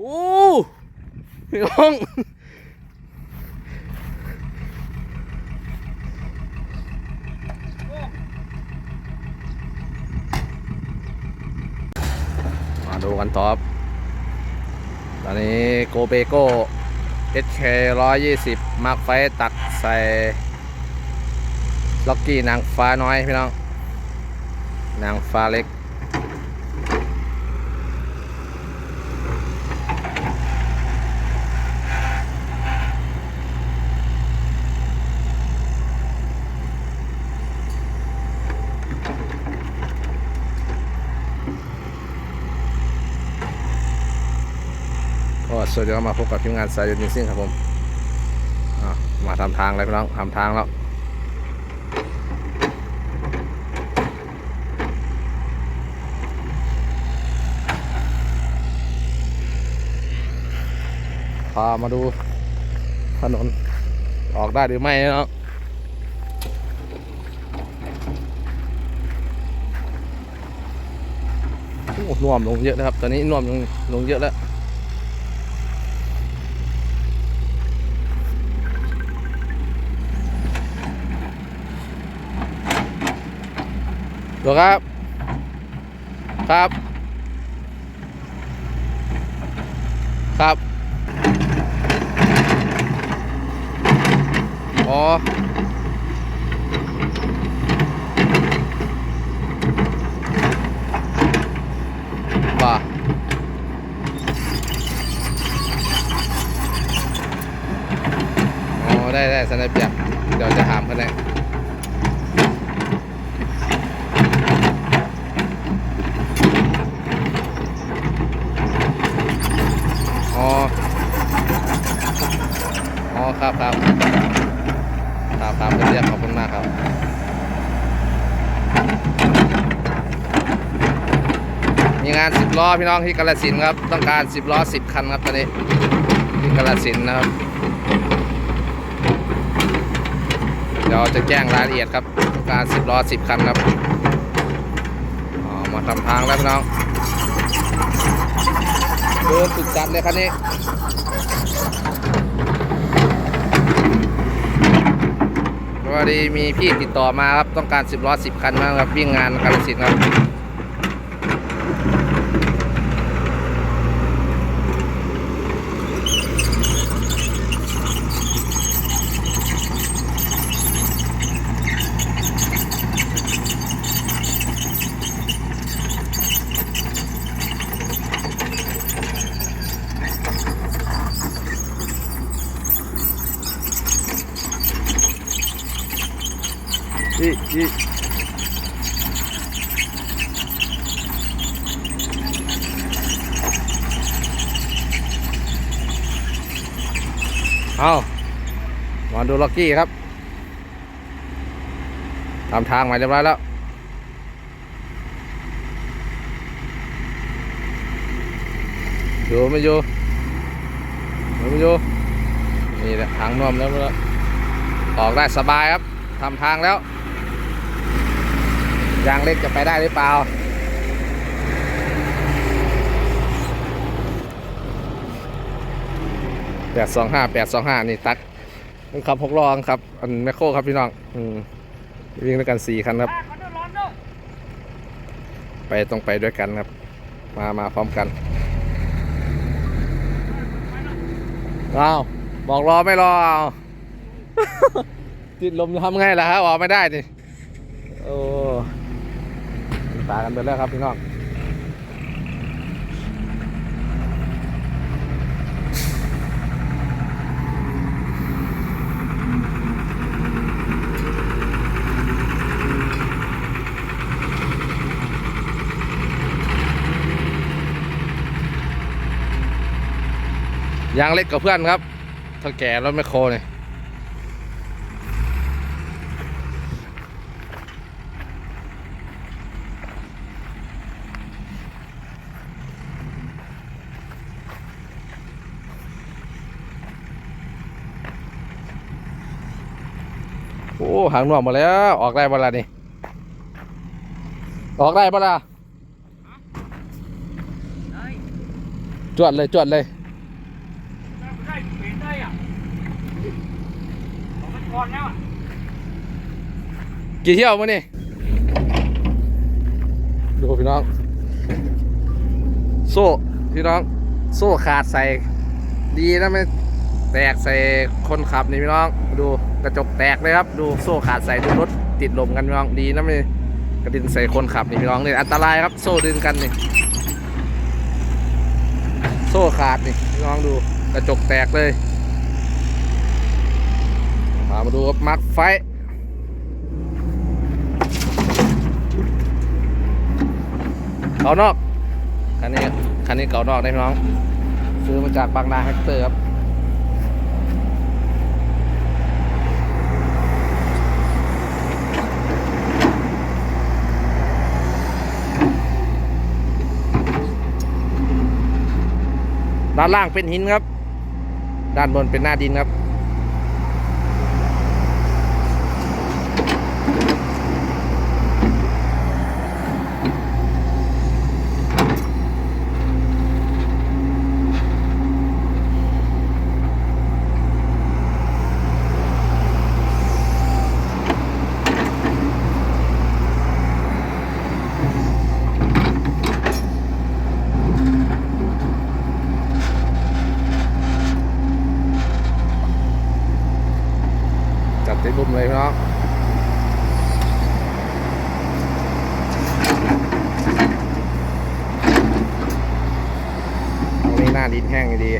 โอ้พี่น้องมาดูกันต่อบตอนนี้โกเบโก้ HK 120 มาร์คไฟตักใส่ ล็อกกี้นางฟ้าน้อยพี่น้อง นางฟ้าเล็ก ก็ สวัสดีครับมาพบกับทีมงานสายยูนิซิ่งครับผมมาทำทางเลยพี่น้องทำทางแล้วพามาดูถนนออกได้หรือไม่เนาะโอ้น่วมลงเยอะนะครับ ตอนนี้น่วมลงลงเยอะแล้ว ดูครับ ครับ ครับ อ๋อว่าอ๋อ ได้ได้สนายเปียกเดี๋ยวจะถามเขาแน่ อ๋อ อ๋อ ครับครับครับครับเรียกขอบคุณมากครับมีงานสิบล้อพี่น้องที่กาลสินครับต้องการสิบล้อสิบคันครับตอนนี้ที่กาลสินนะครับเดี๋ยวจะแจ้งรายละเอียดครับต้องการสิบล้อสิบคันครับออมาทำทางแล้วพี่น้องเดินสุดจัดเลยคันนี้ พอดีมีพี่ติดต่อมาครับ ต้องการ 10ล้อ10 คันมาครับวิ่งงานกาลสินครับ อีอีเอามาดูล็อกกี้ครับทำทางมาเรียบร้อยแล้วอยู่ไม่อยู่อยู่ไม่อยู่นี่แหละทางน่วมแล้วแล้วออกได้สบายครับทำทางแล้ว ยางเล็กจะไปได้หรือเปล่า แปดสองห้าแปดสองห้านี่ตักขับหกล้อครับ อันแมคโครครับพี่น้อง อืมวิ่งด้วยกันสี่คันครับ ไปต้องไปด้วยกันครับ มามาพร้อมกันเอาบอกรอไม่รอติดลมทำไงล่ะครับออกไม่ได้นี่ ตากันไปแล้วครับพี่น้องยางเล็กกับเพื่อนครับถ้าแก่รถแมคโครเนี่ย อ้หางนวมมดแล้ว ออกได้บ่ล่ะนี่ออกได้บ่ล่ะจวดเลยจวดเลยได้เปลี่ยนได้อะของมันพรแล้วอะกี่เที่ยวมานี่ดูพี่น้อง โซ่พี่น้อง โซ่ขาดใส่ ดีนะไม่ แตกใส่คนขับนี่พี่น้อง ดูกระจกแตกเลยครับ ดูโซ่ขาดใส่ดูรถติดลมกันพี่น้องดีนะไม่กระด็นใส่คนขับนี่พี่น้องเนี่ยอันตรายครับโซ่ดึงกันนี่โซ่ขาดนี่พี่น้องดูกระจกแตกเลยมามาดูครับมาร์คไฟเก่านอกคันนี้คันนี้เก่านอกได้พี่น้อง ซื้อมาจากบางนาแฮกเตอร์ครับ ด้านล่างเป็นหินครับ ด้านบนเป็นหน้าดินครับ จัดเต็มบุมเลยพี่น้องตรงนี้หน้าดิน แห้งดี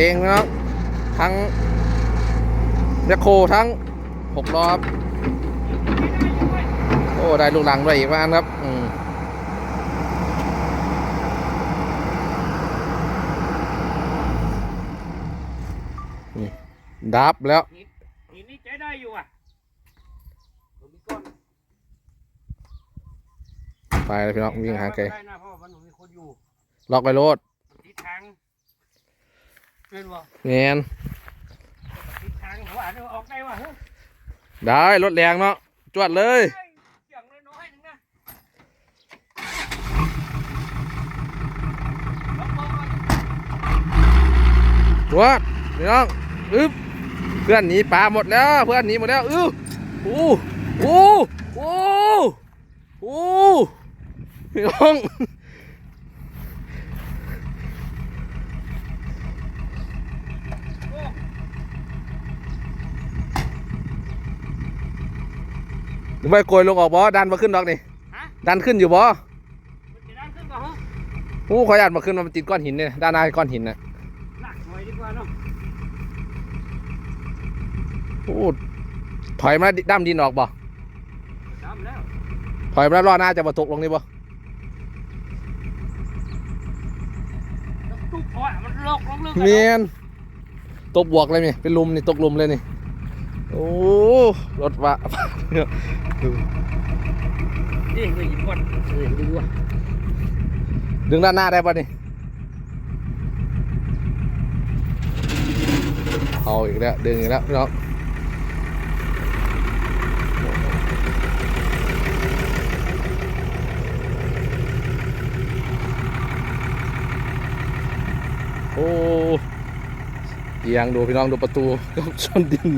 เองพี่น้องทั้งแมคโครทั้งหกล้อครับโอ้ ได้ลูกหลังด้วยอีกบ้านครับอืมนี่ดับแล้วหินหินนี่ใช้ได้อยู่อะผมมีก้อนไปเลยพี่น้องวิ่งหาไกลได้นะเพราะว่ามันมีคนอยู่ล็อกไปโลดทิศทาง เป็นว่าเงียนได้ว่ะเฮ้ยได้รถแรงเนาะจวดเลยจวดพี่น้องอึ๊บเพื่อนหนีปลาหมดแล้ว เพื่อนหนีหมดแล้วอื้ออู้อู้อู้อู้พี่น้อง หรือไม่โกยลงออกบ่ดันมาขึ้นดอกนี่ฮะดันขึ้นอยู่บ่มันจะดันขึ้นก่อนเหรอโอ้ขออนุญาตมาขึ้นมามันติดก้อนหินเนี่ยด้านหน้าก้อนหินน่ะหนักหน่อยดีกว่าเนาะโอ้ถอยมาด้ามดินออกบ่ดำแล้วถอยมาแล้วล้อหน้าจะมาตกลงนี่บ่ตุ๊กอะมันโลกลงลึกเมียนตกบวกเลยนี่เป็นหลุมนี่ตกหลุมเลยนี่ โอ้รถวะนี่เงยหยิบก่อนเออดูว่ะดึงด้านหน้าได้ป่ะนี่เอาอีกแล้วดึงอีกแล้วพี่น้องโอ้ เอียงดูพี่น้องดูประตูชนดิน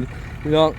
พี่น้อง